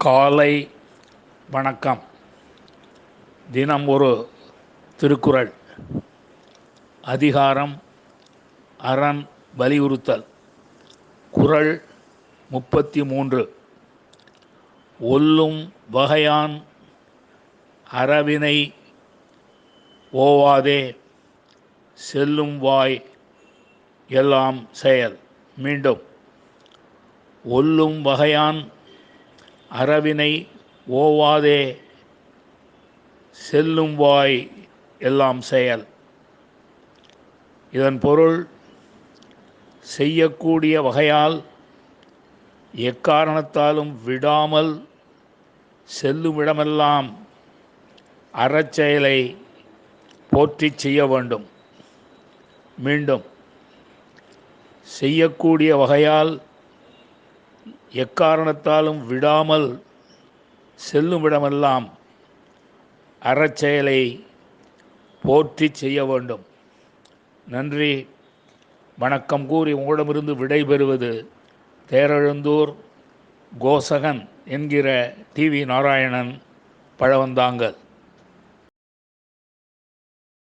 காலை வணக்கம். தினம் ஒரு திருக்குறள். அதிகாரம் அரண் வலியுறுத்தல். குறள் முப்பத்தி மூன்று ஒல்லும் வகையான் அறவினை ஓவாதே செல்லும் வாய் எல்லாம் செயல். மீண்டும் ஒல்லும் வகையான் அறவினை ஓவாதே செல்லும் வாய் எல்லாம் செயல். இதன் பொருள் செய்யக்கூடிய வகையால் எக்காரணத்தாலும் விடாமல் செல்லும் இடமெல்லாம் அறச்செயலை போற்றிச் செய்ய வேண்டும். மீண்டும் செய்யக்கூடிய வகையால் எக்காரணத்தாலும் விடாமல் செல்லும் இடமெல்லாம் அறச்செயலை போற்றி செய்ய வேண்டும். நன்றி. வணக்கம் கூறி உங்களிடமிருந்து விடைபெறுவது தேரெழுந்தூர் கோசகன் என்கிற டிவி நாராயணன் பழவந்தாங்கல்.